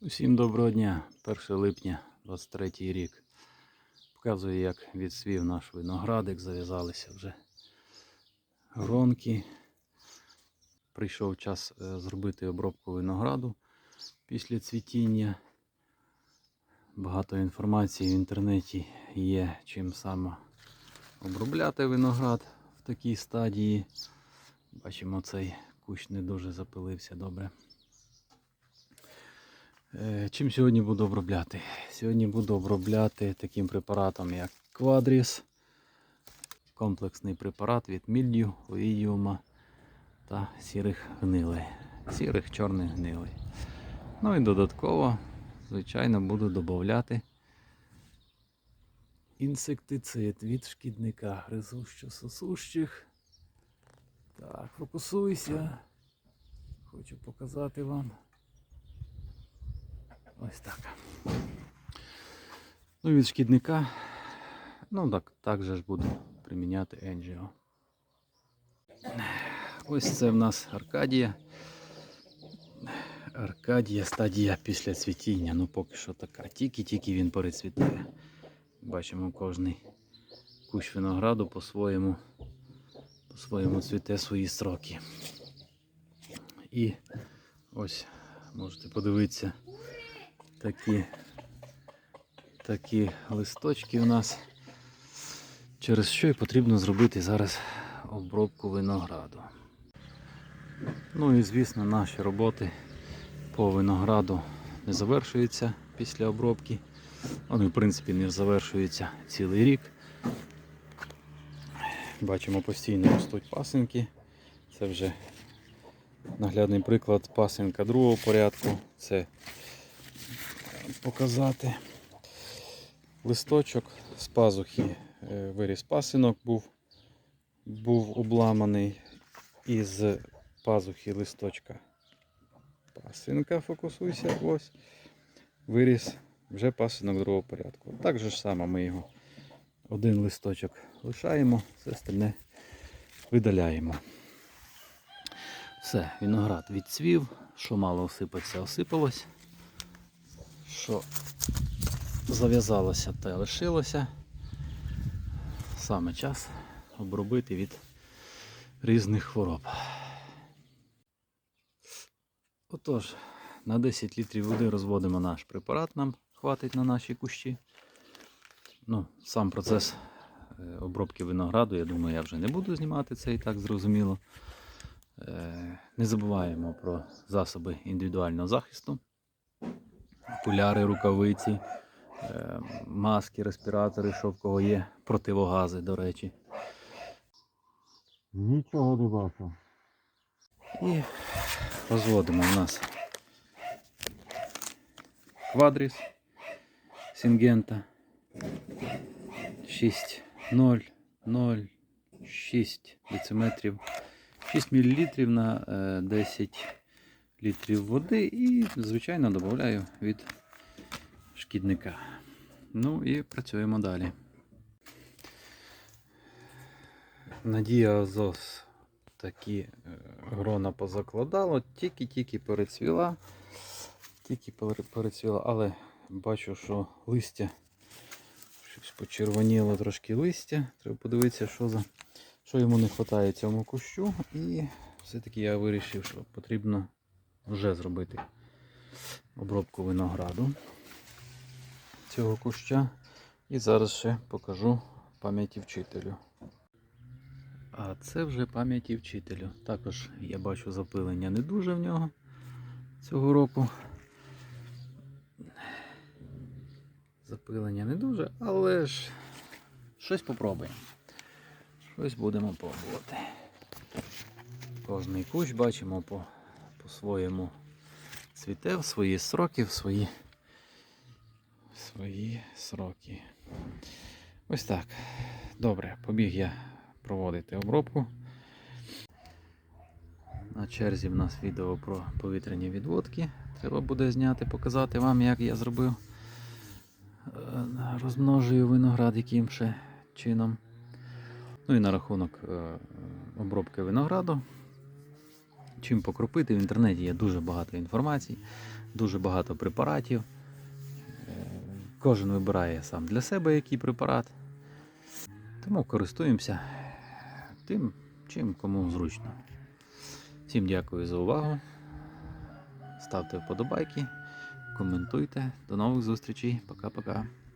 Усім доброго дня, 1 липня 23 рік. Показую, як відсвів наш виноградик, зав'язалися вже гронки. Прийшов час е, зробити обробку винограду після цвітіння. Багато інформації в інтернеті є, чим саме обробляти виноград в такій стадії. Бачимо, цей кущ не дуже запилився добре. Е, Чим сьогодні буду обробляти? Сьогодні буду обробляти таким препаратом, як Quadris, комплексний препарат від мільдю, овідіума та сірих гнилей. Сірих чорних гнилей. Ну і додатково, звичайно, буду додати інсектицид від шкідника гризущо-сосущих. Так, фокусуйся. Хочу показати вам. Ось так. Ну від шкідника. Ну так, так же ж буду приміняти Енджіо. Ось це в нас Аркадія. Аркадія стадія після цвітіння. Ну поки що така. Тільки-тільки він перецвітає. Бачимо кожний кущ винограду по-своєму по-своєму цвіте свої строки. І ось можете подивитися такі, такі листочки у нас, через що і потрібно зробити зараз обробку винограду. Ну і звісно, наші роботи по винограду не завершуються після обробки. Вони, в принципі, не завершуються цілий рік. Бачимо, постійно ростуть пасинки. Це вже наглядний приклад пасинка другого порядку. Це показати. Листочок з пазухи е, виріс пасинок був, був обламаний із пазухи листочка. Пасинка, фокусуйся, ось. Виріс вже пасинок другого порядку. Так же ж само ми його один листочок лишаємо, все остальне видаляємо. Все, виноград відцвів, що мало осипатися, осипалось що зав'язалося те лишилося. Саме час обробити від різних хвороб. Отож, на 10 літрів води розводимо наш препарат, нам хватить на наші кущі. Ну, Сам процес е, обробки винограду, я думаю, я вже не буду знімати це і так зрозуміло. Е, Не забуваємо про засоби індивідуального захисту окуляри, рукавиці, е, маски, респіратори, що в кого є, противогази, до речі. Нічого не бачу. І розводимо у нас квадріс Сінгента 6,0,0,6 дециметрів, 6 мл на е, 10 літрів води і, звичайно, додаю від шкідника. Ну і працюємо далі. Надія Азос такі е, грона позакладало, тільки-тільки перецвіла, тільки перецвіла, але бачу, що листя щось почервоніло трошки листя. Треба подивитися, що за що йому не вистачає цьому кущу. І все-таки я вирішив, що потрібно вже зробити обробку винограду цього куща. І зараз ще покажу пам'яті вчителю. А це вже пам'яті вчителю. Також я бачу запилення не дуже в нього цього року. Запилення не дуже, але ж щось попробуємо. Щось будемо пробувати. Кожний кущ бачимо по по-своєму цвіте в свої сроки, в свої, в свої сроки. Ось так. Добре, побіг я проводити обробку. На черзі в нас відео про повітряні відводки. Треба буде зняти, показати вам, як я зробив. Е, Розмножую виноград яким ще чином. Ну і на рахунок е, обробки винограду. Чим покропити, в інтернеті є дуже багато інформації. дуже багато препаратів. Е, Кожен вибирає сам для себе який препарат. Тому користуємося тим, чим кому зручно. Всім дякую за увагу. Ставте вподобайки, коментуйте. До нових зустрічей. Пока-пока.